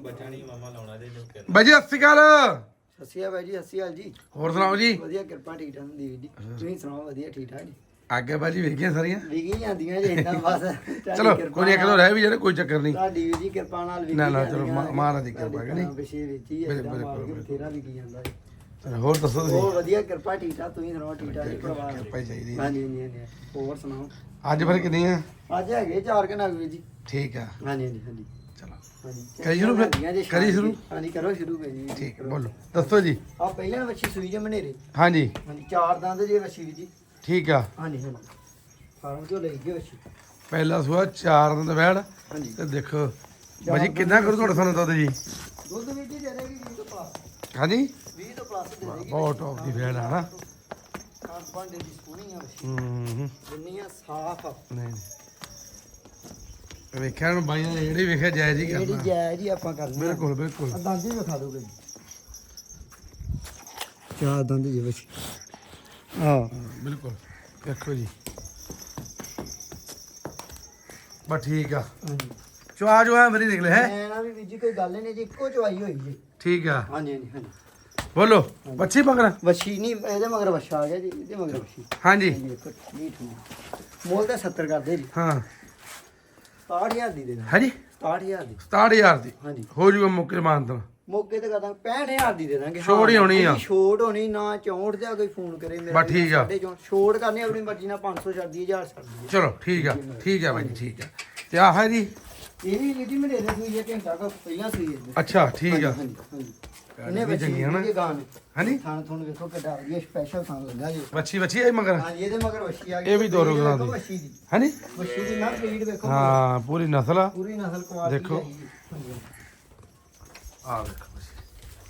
ਬੱਚਾ ਨਹੀਂ ਮਾਮਾ ਲਾਉਣਾ ਬਾਈ ਜੀ ਸਤਿ ਸ਼੍ਰੀ ਅਕਾਲ। ਅਕਾਲ ਬਾਈ ਜੀ ਜੀ। ਹੋਰ ਸੁਣਾਓ ਜੀ? ਵਧੀਆ ਕਿਰਪਾ ਠੀਕ ਠਾਕ ਦੀ ਜੀ। ਤੁਸੀਂ ਸੁਣਾਓ ਵਧੀਆ ਠੀਕ ਠਾਕ ਜੀ? ਅੱਗੇ ਬਾਜੀ ਵੇਖੀਆਂ ਸਾਰੀਆਂ? ਵਿਗੀ ਜਾਂਦੀਆਂ ਜੀ ਇਦਾਂ ਬਸ। ਤੁਹਾਡੀ ਚਲੋ ਕਿਰਪਾ ਕੋਈ ਇੱਕ ਦੋ ਰਹਿ ਵੀ ਜਿਹੜੇ ਕੋਈ ਚੱਕਰ ਨਹੀਂ। ਤੁਹਾਡੀ ਵੀ ਜੀ ਕਿਰਪਾ ਨਾਲ ਵਿਗੀ ਨਾ, ਨਾ, ਚਲੋ, ਮਾ- ਮਹਾਰਾਜ ਦੀ ਕਿਰਪਾ ਹੈ ਨੀ? ਵਿਸ਼ੇ ਵਿੱਚ ਹੀ ਬਿਲਕੁਲ, ਬਿਲਕੁਲ। ਬਥੇਰਾ ਵਿਗੀ ਜਾਂਦਾ ਜੀ। ਚਲੋ, ਹੋਰ ਦੱਸੋ ਹੋਰ ਤੁਸੀਂ ਵਧੀਆ ਕਿਰਪਾ ਠੀਕ ਠਾਕ ਤੁਸੀਂ ਸੁਣਾਓ ਠੀਕ ਠਾਕ ਜੀ ਪਰਿਵਾਰ ਕਿਰਪਾ ਹੀ ਚਾਹੀਦੀ ਹੈ। ਹਾਂਜੀ ਹਾਂਜੀ ਹਾਂਜੀ। ਹੋਰ ਸੁਣਾਓ? ਅੱਜ ਫਿਰ ਕਿੰਨੀ ਆ? ਅੱਜ ਹੈਗੇ ਚਾਰ ਕੁ ਨਗ ਵੀ ਜੀ। ਠੀਕ ਆ। ਹਾਂਜੀ ਹਾਂਜੀ ਹਾਂਜੀ। ਕਰੀ ਸ਼ੁਰੂ ਫਿਰ? ਕਰੀ ਸ਼ੁਰੂ? ਹਾਂਜੀ ਕਰੋ ਸ਼ੁਰੂ ਕਰੀ ਜੀ। ਠੀਕ ਹੈ, ਬੋਲੋ। ਦੱਸੋ ਜੀ। ਆ ਪਹਿਲਾਂ ਵੱਛੀ ਸੂਈ ਜੇ ਮਨੇਰੇ? ਹਾਂਜੀ। ਹਾਂਜੀ ਚਾਰ ਦੰਦ ਜੇ ਵੱਛੀ ਜੀ। ਠੀਕ ਆ। ਹਾਂਜੀ ਹਾਂਜੀ। ਫਾਰਮ ਤੋਂ ਲਈ ਗਏ ਵੱਛੀ। ਪਹਿਲਾ ਸੂਆ ਚਾਰ ਦਿਨ ਬੈੜ ਹਾਂਜੀ। ਤੇ ਦੇਖੋ ਬਾਜੀ ਕਿੰਨਾ ਕਰੂ ਤੁਹਾਡੇ ਸਾਨੂੰ ਦੁੱਧ ਜੀ? ਦੁੱਧ ਵੀ ਜੀ ਦੇ ਦੇਗੀ 20 ਤੋਂ ਪਲੱਸ ਹਾਂਜੀ? 20 ਤੋਂ ਪਲੱਸ ਦੇ ਦੇਗੀ ਬਹੁਤ ਟੌਪ ਦੀ ਬੈੜ ਆ ਨਾ ਖਾਣ ਭਾਂਡੇ ਦੀ ਸੋਹਣੀ ਆ ਵੱਛੀ। ਹੂੰ ਹੂੰ ਆ ਸਾਫ਼ ਆ। ਨਹੀਂ ਨਹੀਂ। ਵੇਖਿਆ ਨੂੰ ਬਾਈ ਨੇ ਜਿਹੜੀ ਵੇਖਿਆ ਜਾਇਜ਼ ਹੀ ਜਿਹੜੀ ਕਰਨਾ ਜਾਇਜ਼ ਹੀ ਆਪਾਂ ਕਰਨੀ ਆ। ਬਿਲਕੁਲ ਬਿਲਕੁਲ। ਦੰਦ ਹੀ ਵਿਖਾ ਦੋਗੇ ਚਾਰ ਦੰਦ ਜੀ ਵੱਛੀ ਆ ਹਾਂ, ਬਿਲਕੁਲ ਦੇਖੋ ਜੀ। ਬਸ ਠੀਕ ਆ। ਹਾਂਜੀ। ਚੁਆ ਜੋ ਹੈ ਮੇਰੀ ਨਿਕਲੇ ਹੈ? ਮੈਂ ਨਾ ਵੀ ਵੀਰ ਜੀ ਕੋਈ ਗੱਲ ਨਹੀਂ ਜੀ ਇੱਕੋ ਚਵਾਈ ਹੋਈ ਜੀ। ਠੀਕ ਆ। ਹਾਂਜੀ ਹਾਂਜੀ ਹਾਂਜੀ। ਬੋਲੋ ਬੱਚੀ ਮੰਗਣਾ ਵੱਛੀ ਨਹੀਂ ਇਹਦੇ ਮਗਰ ਵੱਛਾ ਆ ਗਿਆ ਜੀ ਇਹਦੇ ਮਗਰ ਵੱਛੀ। ਹਾਂਜੀ। ਹਾਂਜੀ ਨੂੰ ਮੋਲ ਤਾਂ 70 ਕਰਦੇ ਜੀ। ਹਾਂ। 68000 ਦੀ ਦੇ ਦਾਂ ਹਾਂਜੀ? 68000 ਦੀ। 67000 ਦੀ? ਹਾਂਜੀ। ਹੋ ਜੂਗਾ ਮੁੱਕੇ ਮਾਨਤਨ ਮੌਕੇ ਤੇ ਕਹਦਾ 65000 ਦੀ ਦੇ ਦਾਂਗੇ। ਛੋਟ ਹੀ ਹੋਣੀ ਆ। ਛੋਟ ਹੋਣੀ ਨਾ 64 ਤੇ ਕੋਈ ਫੋਨ ਕਰੇ ਮੇਰਾ ਬਸ ਠੀਕ ਆ। ਛੋਟ ਕਰਨੀ ਆਪਣੀ ਮਰਜ਼ੀ ਨਾਲ 500 ਛੱਡ ਦੀ 1000 ਛੱਡ ਦੀ ਚਲੋ ਠੀਕ ਆ। ਠੀਕ ਆ ਬਾਈ ਠੀਕ ਆ। ਤੇ ਆਹ ਹੈ ਜੀ ਇਹ ਵੀ ਜਿਹੜੀ ਮੇਰੇ ਦੇ ਸੂਈ ਹੈ ਘੰਟਾ ਕੋ ਪਹਿਲਾਂ ਸੂਈ ਹੈ ਅੱਛਾ ਠੀਕ ਆ। ਹਾਂਜੀ ਹਾਂਜੀ ਇਹਨੇ ਵੀ ਚੰਗੀ ਨਾ। ਇਹ ਨੇ ਹਾਂਜੀ? ਥਾਂ ਤੁਹਾਨੂੰ ਵੇਖੋ ਕਿੱਡਾ ਵਧੀਆ ਸਪੈਸ਼ਲ ਥਾਂ ਲੱਗਾ ਜੀ। ਬੱਚੀ ਬੱਚੀ ਆਈ ਮਗਰ? ਹਾਂਜੀ ਇਹਦੇ ਮਗਰ ਵੱਛੀ ਆ ਗਈ। ਇਹ ਵੀ ਦੋ ਰੋਗਾਂ ਦੀ। ਵੱਛੀ ਹਾਂਜੀ ਵੱਛੀ ਦੀ ਨਾ ਬਰੀਡ ਵੇਖੋ। ਹਾਂ ਪੂਰੀ ਨਸਲ ਆ। ਪੂਰੀ ਨਸਲ ਕੁਆਲਿਟੀ ਦੇਖੋ। ਆ ਦੇਖੋ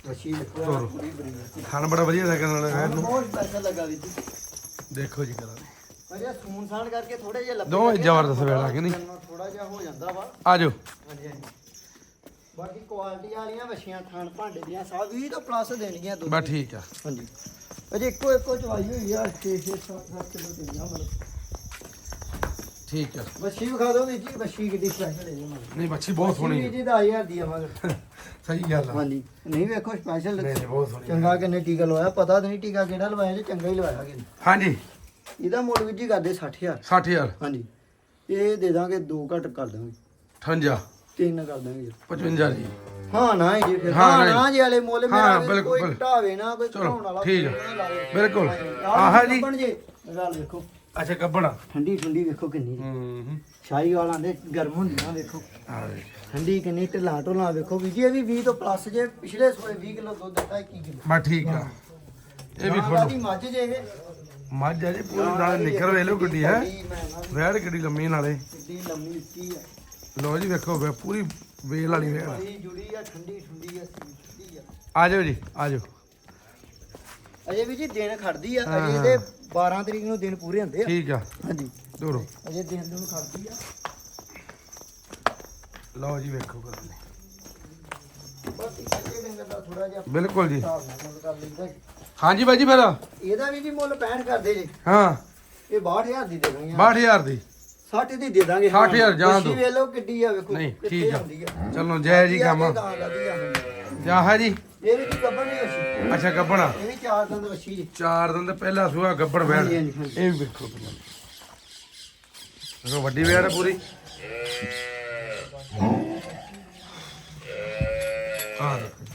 ਵੱਛੀ। ਦੇਖੋ। ਪੂਰੀ ਬਰੀਡ ਖਾਣ ਬੜਾ ਵਧੀਆ ਹੈ ਇਹਨੂੰ ਬਹੁਤ ਸਪੈਸ਼ਲ ਲੱਗਾ ਜੀ। ਦੇਖੋ ਜੀ ਕਰਾਂ। ਅਜੇ ਸੂਨ ਸਾਨ ਕਰਕੇ ਥੋੜੇ ਜਿਹਾ ਲੱਭੇ ਦੋਵੇਂ ਜ਼ਬਰਦਸਤ ਵੇਲਾ ਕਿ ਨਹੀਂ? ਥੋੜਾ ਜਿਹਾ ਹੋ ਜਾਂਦਾ ਵਾ। ਆ ਜਾਓ ਹਾਂਜੀ ਹਾਂਜੀ। ਬਾਕੀ ਕੁਆਲਿਟੀ ਵਾਲੀਆਂ ਵਛੀਆਂ ਥਾਣ ਭਾਂਡੇ ਦੀਆਂ ਸਭ 20 ਤੋਂ ਪਲੱਸ ਦੇਣਗੀਆਂ ਦੁੱਧ ਬਸ ਠੀਕ ਆ। ਹਾਂਜੀ। ਅਜੇ ਇੱਕੋ ਇੱਕੋ ਚਵਾਈ ਹੋਈ ਆ 6 6 7 ਕਿਲੋ ਦਿੰਦੀਆਂ ਮਤਲਬ। ਠੀਕ ਆ। ਵਛੀ ਵਿਖਾ ਦਿਓ ਵੀ ਜੀ ਵਛੀ ਕਿੱਡੀ ਸਪੈਸ਼ਲ ਹੈ ਜੀ ਮਤਲਬ। ਨਹੀਂ ਬੱਚੀ ਬਹੁਤ ਸੋਹਣੀ ਹੈ ਜੀ ਦਾ 1000 ਦੀ ਆ ਮਗਰ। ਸਹੀ ਗੱਲ ਆ। ਹਾਂਜੀ। ਨਹੀਂ ਵੇਖੋ ਸਪੈਸ਼ਲ ਨਹੀਂ ਨਹੀਂ ਬਹੁਤ ਸੋਹਣੀ ਚੰਗਾ ਕਿੰਨੇ ਟੀਕਾ ਲਵਾਇਆ ਪਤਾ ਤਾਂ ਨਹੀਂ ਟੀਕਾ ਕਿਹੜਾ ਲਵਾਇਆ ਜੇ ਚੰਗਾ ਹੀ ਲਵਾਇਆ ਕਿ ਹਾਂਜੀ। ਇਹਦਾ ਮੁੱਲ ਵੀ ਜੀ ਕਰਦੇ 60000 60000 ਹਾਂਜੀ। ਇਹ ਦੇ ਦਾਂਗੇ ਦੋ ਘੱਟ ਕਰ ਦਾਂਗੇ। 58 ਤਿੰਨ ਕਰ ਦਾਂਗੇ। ਜੀ 55 ਜੀ। ਹਾਂ ਨਾ ਹੀ ਜੀ ਫਿਰ ਹਾਂ, ਹਾਂ ਨਾ ਜੀ। ਵਾਲੇ ਮੁੱਲ ਹਾਂ, ਮੇਰਾ ਕੋਈ। ਢਾਵੇ ਨਾ ਕੋਈ ਘਟਾਉਣ ਵਾਲਾ ਠੀਕ ਲਾਵੇ। ਬਿਲਕੁਲ। ਆਹ ਜੀ। ਗੱਲ ਵੇਖੋ। ਅੱਛਾ ਕੱਬਣਾ ਠੰਡੀ ਠੰਡੀ ਵੇਖੋ ਕਿੰਨੀ। ਹੂੰ ਹੂੰ। ਸ਼ਾਹੀ ਵਾਲਾਂ ਦੇ ਗਰਮ ਹੁੰਦੀਆਂ ਵੇਖੋ। ਆ ਵੇਖ। ਠੰਡੀ ਕਿੰਨੀ ਢਿੱਲਾ ਢੋਲਾ ਵੇਖੋ ਵੀ ਜੀ ਇਹ ਵੀ 20 ਤੋਂ ਪਲੱਸ ਜੇ ਪਿਛਲੇ ਸੋਏ 20 ਕਿਲੋ ਦੁੱਧ ਦਿੱਤਾ 21 ਕਿਲੋ। ਬਸ ਠੀਕ ਆ। ਇਹ ਵੀ ਦੀ ਖੋਲੋ ਮੱਝ ਜੇ ਇਹ। ਮੱਝ ਆ ਜੀ ਪੂਰੀ ਨਾਲ ਨਿਕਲ ਵੇ ਲੋ ਗੱਡੀ ਹੈ। ਵੈੜ ਕਿੱਡੀ ਲੰਮੀ ਨਾਲੇ। ਕਿੱਡੀ ਲੰਮੀ ਉੱਚੀ ਆ। ਲੋ ਜੀ ਵੇਖੋ ਵੇ ਪੂਰੀ ਵੇਲ ਵਾਲੀ। ਬੜੀ ਜੁੜੀ ਆ ਠੰਡੀ ਠੰਡੀ ਆ ਠੰਡੀ ਆ। ਆ ਜਾਓ ਜੀ ਆ ਜਾਓ। ਅਜੇ ਵੀ ਜੀ ਦਿਨ ਖੜਦੀ ਆ ਹਾਂ, ਅਜੇ ਹਾਂ। ਇਹਦੇ 12 ਤਰੀਕ ਨੂੰ ਦਿਨ ਪੂਰੇ ਹੁੰਦੇ ਆ। ਠੀਕ ਆ। ਹਾਂਜੀ। ਦੋਰੋ। ਅਜੇ ਦਿਨ ਨੂੰ ਖੜਦੀ ਆ। ਲਓ ਜੀ ਵੇਖੋ ਕਰ ਬਾਕੀ ਕੱਚੇ ਡੰਗਰ ਦਾ ਥੋੜਾ ਜਿਹਾ ਬਿਲਕੁਲ ਜੀ। ਜੀ। ਹਾਂਜੀ ਬਾਈ ਜੀ ਫਿਰ। ਇਹਦਾ ਵੀ ਜੀ ਮੁੱਲ 65 ਕਰਦੇ ਜੀ। ਹਾਂ। ਇਹ 62000 ਦੀ ਦੇ ਦਾਂਗੇ 62000 ਦੀ। 60 ਦੀ ਦੇ ਦਾਂਗੇ। 60,000 ਜਾਣ ਦਿਓ। ਵੇਖ ਲਓ ਕਿੱਡੀ ਆ ਵੇਖੋ। ਨਹੀਂ ਠੀਕ ਆ। ਚਲੋ ਜੈ ਜੀ ਕੰਮ। ਜਾ ਹੈ ਜੀ? ਇਹ ਵੀ ਜੀ ਗੱਬਣ ਨਹੀਂ ਅੱਛੀ ਅੱਛਾ ਗੱਬਣਾ। ਇਹ ਵੀ ਚਾਰ ਦੰਦ ਵੱਛੀ ਜੀ। ਚਾਰ ਦਿਨ ਤੇ ਪਹਿਲਾ ਸੂਆ ਗੱਬੜ ਹਾਂਜੀ। ਇਹ ਵੀ ਵੇਖੋ ਦੇਖੋ ਵੱਡੀ ਵੈੜ ਹੈ ਪੂਰੀ। ਆ ਦੇਖੋ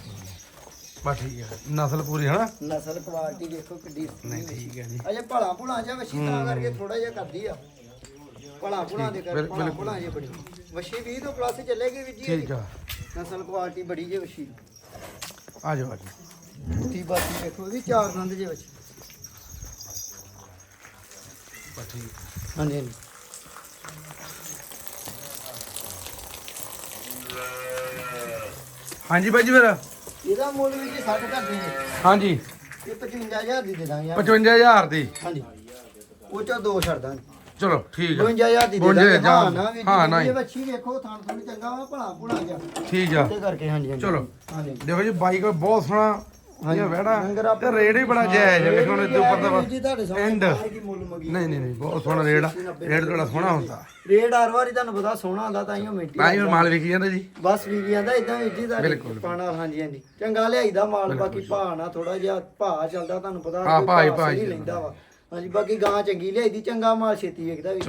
ਬਸ ਠੀਕ ਹੈ। ਨਸਲ ਪੂਰੀ ਹੈ ਨਾ ਨਸਲ ਕੁਆਲਿਟੀ ਦੇਖੋ ਕਿੱਡੀ ਨਹੀਂ ਠੀਕ ਹੈ ਜੀ। ਅਜੇ ਭਲਾ ਭੁਲਾ ਜਾ ਵੱਛੀ ਤਾਂ ਕਰਕੇ ਥੋੜਾ ਜਿਹਾ ਕਰਦੀ ਆ। ਭਲਾ ਭੁਲਾ ਦੇ ਕਰ ਭਲਾ। ਭੁਲਾ ਜੇ ਬੜੀ ਵੱਛੀ 20 ਤੋਂ ਪਲੱਸ ਚੱਲੇਗੀ ਵੀ ਜੀ ਠੀਕ ਆ। ਨਸਲ ਕੁਆਲਿਟੀ ਬੜੀ ਜੇ ਵੱਛੀ। ਆ ਜਾਓ ਆ ਜਾਓ। ਤੀ ਬਾਤੀ ਦੇਖੋ ਵੀ ਚਾਰ ਦੰਦ ਜੇ ਵੱਛੀ। ਬਸ ਠੀਕ। ਹੈ। ਹਾਂਜੀ ਹਾਂਜੀ। ਹਾਂਜੀ ਬਾਈ ਜੀ ਫਿਰ। ਇਹਦਾ ਮੁੱਲ ਵੀ ਜੀ 60 ਕਰਦੇ ਨੇ। ਹਾਂਜੀ। ਇਹ 55000 ਦੀ ਦੇ ਦਾਂਗੇ ਆਪਾਂ। 55000 ਦੀ? ਹਾਂਜੀ। ਉਹ ਚੋਂ ਦੋ ਛੱਡ ਦਾਂਗੇ। ਚਲੋ ਠੀਕ ਆ। 52000 ਦੀ ਦੇ 52 ਦਾਂਗੇ। ਹਾਂ। ਨਾ ਵੀ ਹਾਂ, ਨਾ। ਇਹ ਵੱਛੀ ਵੇਖੋ ਥਾਣ ਥੋੜੀ ਚੰਗਾ ਵਾ ਭਲਾ ਭੁਲਾ ਜਾ ਠੀਕ ਆ। ਤੇ ਕਰਕੇ ਹਾਂਜੀ ਹਾਂਜੀ। ਚਲੋ। ਹਾਂਜੀ। ਦੇਖੋ ਜੀ ਬਾਈ ਕੋਲ ਬਹੁਤ ਸੋਹਣਾ ਇਹ ਵੜਾ ਲੰਗਰ ਆਪਾਂ- ਤੇ ਰੇਟ ਹੀ ਬੜਾ ਜਾਇਜ਼ ਹੈ ਵੇਖੋ ਹੁਣ ਇੱਥੇ ਉੱਪਰ ਦਾ ਜੀ ਤੁਹਾਡੇ ਐਂਡ ਸਾਹਮਣੇ ਬਾਹਰ ਕੀ ਮੁੱਲ ਮੰਗੀ। ਨਹੀਂ ਨਹੀਂ ਨਹੀਂ ਬਹੁਤ ਸੋਹਣਾ ਰੇਟ ਆ ਰੇਟ ਤੁਹਾਡਾ ਸੋਹਣਾ ਹੁੰਦਾ। ਰੇਟ ਹਰ ਵਾਰੀ ਤੁਹਾਨੂੰ ਪਤਾ ਸੋਹਣਾ ਹੁੰਦਾ ਤਾਂ ਹੀ ਉਹ ਮਿੰਟੀ ਤਾਂ ਹੀ ਉਹ ਮਾਲ ਵਿਕੀ ਜਾਂਦਾ ਜੀ। ਬਸ ਵੀ ਜਾਂਦਾ ਇਦਾਂ ਵੀ ਜੀ ਦਾ ਬਿਲਕੁਲ। ਪਾਣਾ ਹਾਂਜੀ ਹਾਂਜੀ। ਚੰਗਾ ਲਿਆਈਦਾ ਮਾਲ ਬਾਕੀ ਭਾਅ ਨਾ ਥੋੜਾ ਜਿਹਾ ਭਾਅ ਚੱਲਦਾ ਤੁਹਾਨੂੰ ਪਤਾ ਹਾਂ, ਕੋਈ ਭਾਅ ਹੀ- ਭਾਅ ਭਾਅ ਹੀ ਸਹੀ ਲੈਂਦਾ ਵਾ। ਹਾਂਜੀ ਬਾਕੀ ਗਾਂ ਚੰਗੀ ਲਿਆਈਦੀ ਚੰਗਾ ਮਾਲ ਛੇਤੀ ਵੇਖਦਾ ਜੀ।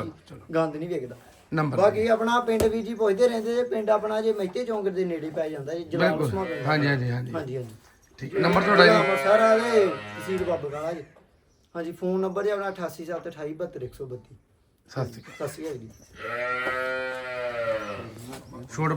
ਗੰਦ ਨਹੀਂ ਵੇਖਦਾ। ਨੰਬਰ ਬਾਕੀ ਆਪਣਾ ਪਿੰਡ ਵੀ ਜੀ ਪੁੱਛਦੇ ਰਹਿੰਦੇ ਜੇ ਪਿੰਡ ਆਪਣਾ ਜੇ ਮਹਿਤੇ ਚੌਂਕ ਦੇ ਨੇੜੇ ਪੈ ਜਾਂਦਾ ਜੀ ਜਲਾਲ ਬਿਲਕੁਲ। ਉਸਮਾ ਹਾਂਜੀ ਹਾਂਜੀ ਹਾਂਜੀ। ਹਾਂਜੀ ਹਾਂਜੀ। ਠੀਕ ਹੈ। ਨੰਬਰ ਤੁਹਾਡਾ ਜੀ। ਸਾਰਾ ਦੇ ਤਹਿਸੀਲ ਬਾਬਾ ਜੀ। ਹਾਂਜੀ ਫੋਨ ਨੰਬਰ ਜੀ ਆਪਣਾ 8872872132 ਸਤਿ ਸ਼੍ਰੀ ਅਕਾਲ। ਸਤਿ ਸ਼੍ਰੀ ਅਕਾਲ ਜੀ। ਛੋਟ